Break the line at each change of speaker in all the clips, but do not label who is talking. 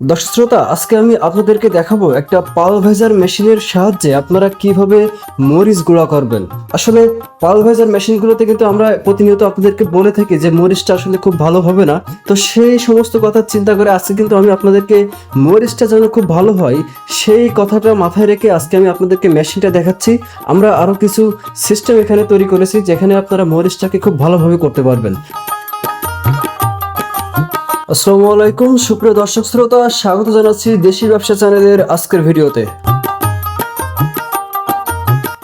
দর্শক শ্রোতা, আজকে আমি আপনাদেরকে দেখাবো একটা পাল ভেজার মেশিনের সাহায্যে আপনারা কীভাবে মরিচ গুঁড়া করবেন। আসলে পাল ভেজার মেশিনগুলোতে কিন্তু আমরা প্রতিনিয়ত আপনাদেরকে বলে থাকি যে মরিচটা আসলে খুব ভালো হবে না। তো সেই সমস্ত কথা চিন্তা করে আজকে কিন্তু আমি আপনাদেরকে মরিচটা যেন খুব ভালো হয়, সেই কথাটা মাথায় রেখে আজকে আমি আপনাদেরকে মেশিনটা দেখাচ্ছি। আমরা আরও কিছু সিস্টেম এখানে তৈরি করেছি, যেখানে আপনারা মরিচটাকে খুব ভালোভাবে করতে পারবেন। আসসালামু আলাইকুম সুপ্রিয় দর্শক শ্রোতা স্বাগত জানাচ্ছি দেশি ব্যবসা চ্যানেলের আজকের ভিডিওতে।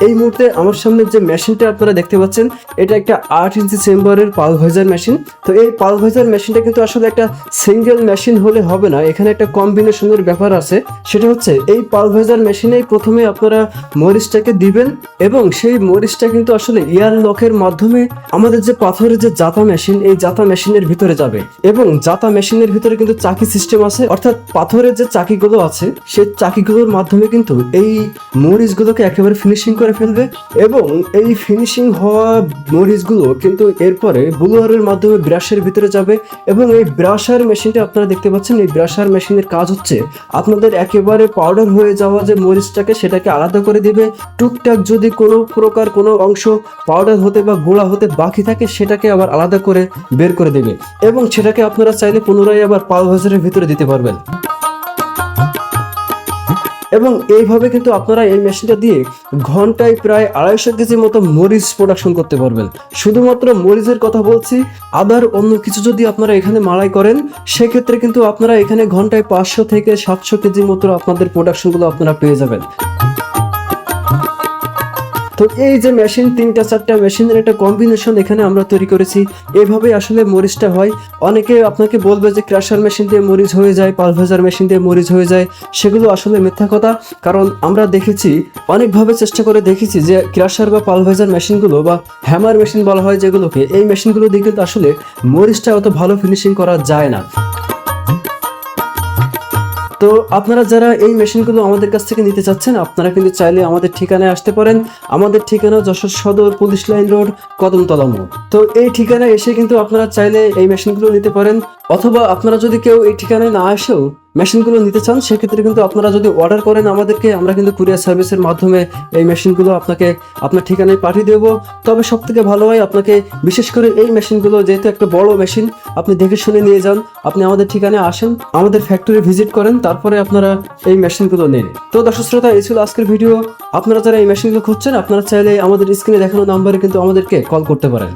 এই মুহূর্তে আমার সামনে যে মেশিনটা আপনারা দেখতে পাচ্ছেন, এটা একটা আট ইঞ্চি চেম্বারের পালভাইজার মেশিন। তো এই পালভাইজার মেশিনটা কিন্তু আসলে একটা সিঙ্গেল মেশিন হলে হবে না, এখানে একটা কম্বিনেশনের ব্যাপার আছে। সেটা হচ্ছে, এই পালভাইজার মেশিনেই প্রথমে আপনারা মরিচটাকে দিবেন এবং সেই মরিচটা কিন্তু আসলে এয়ার লকের মাধ্যমে আমাদের যে পাথরের যে জাতা মেশিন, এই জাতা মেশিনের ভিতরে যাবে। এবং জাতা মেশিনের ভিতরে কিন্তু চাকি সিস্টেম আছে, অর্থাৎ পাথরের যে চাকিগুলো আছে, সেই চাকিগুলোর মাধ্যমে কিন্তু এই মরিচগুলোকে একেবারে ফিনিশিং করে ফেলবে এবং এই ফিনিশিং হওয়া মরিচগুলো কিন্তু এরপরে ব্লুয়ারের মাধ্যমে ব্রাশের ভিতরে যাবে এবং এই ব্রাশার মেশিনটা আপনারা দেখতে পাচ্ছেন, এই ব্রাশার মেশিনের কাজ হচ্ছে আপনাদের একেবারে পাউডার হয়ে যাওয়া যে মরিচটাকে সেটাকে আলাদা করে দিবে। টুকটাক যদি কোনো প্রকার কোনো অংশ পাউডার হতে বা গোড়া হতে বাকি থাকে সেটাকে আবার আলাদা করে বের করে দেবে এবং সেটাকে আপনারা চাইলে পুনরায় আবার পাল ভাজারের ভিতরে দিতে পারবেন। এবং এইভাবে কিন্তু আপনারা এই মেশিনটা দিয়ে ঘন্টায় প্রায় আড়াইশো কেজি মতো মরিচ প্রোডাকশন করতে পারবেন। শুধুমাত্র মরিচের কথা বলছি, আদার অন্য কিছু যদি আপনারা এখানে মাড়াই করেন, সেক্ষেত্রে কিন্তু আপনারা এখানে ঘন্টায় পাঁচশো থেকে সাতশো কেজি মতো আপনাদের প্রোডাকশনগুলো আপনারা পেয়ে যাবেন। তো এই যে মেশিন তিনটা, চারটা মেশিনের একটা কম্বিনেশন এখানে আমরা তৈরি করেছি। এইভাবে আসলে মরিচটা হয়। অনেকে আপনাকে বলবে যে ক্রাশার মেশিন দিয়ে মরিচ হয়ে যায় পালভেজার মেশিন দিয়ে মরিচ হয়ে যায়। সেগুলো আসলে মিথ্যা কথা। কারণ আমরা দেখেছি, অনেকভাবে চেষ্টা করে দেখেছি যে ক্রাশার বা পালভেজার মেশিনগুলো বা হ্যামার মেশিন বলা হয় যেগুলোকে, এই মেশিনগুলো দিয়ে কিন্তু আসলে মরিচটা অত ভালো ফিনিশিং করা যায় না। তো আপনারা যারা এই মেশিনগুলো আমাদের কাছ থেকে নিতে চাচ্ছেন, আপনারা কিন্তু চাইলে আমাদের ঠিকানায় আসতে পারেন। আমাদের ঠিকানা যশোর সদর, পুলিশ লাইন রোড, কদমতলা মোড়। তো এই ঠিকানায় এসে কিন্তু আপনারা চাইলে এই মেশিনগুলো নিতে পারেন। অথবা আপনারা যদি কেউ এই ঠিকানায় না এসেও মেশিনগুলো নিতে চান, সেক্ষেত্রে কিন্তু আপনারা যদি অর্ডার করেন আমাদেরকে, আমরা কিন্তু কুরিয়ার সার্ভিসের মাধ্যমে এই মেশিনগুলো আপনাকে আপনার ঠিকানায় পাঠিয়ে দেবো। তবে সব থেকে ভালো হয় আপনাকে বিশেষ করে এই মেশিনগুলো, যেহেতু একটা বড় মেশিন, আপনি দেখে শুনে নিয়ে যান, আপনি আমাদের ঠিকানায় আসেন, আমাদের ফ্যাক্টরি ভিজিট করেন, তারপরে আপনারা এই মেশিনগুলো নেন। তো দর্শক শ্রোতা, এই ছিল আজকের ভিডিও। আপনারা যারা এই মেশিনগুলো খুঁজছেন, আপনারা চাইলে আমাদের স্ক্রিনে দেখানো নাম্বারে কিন্তু আমাদেরকে কল করতে পারেন।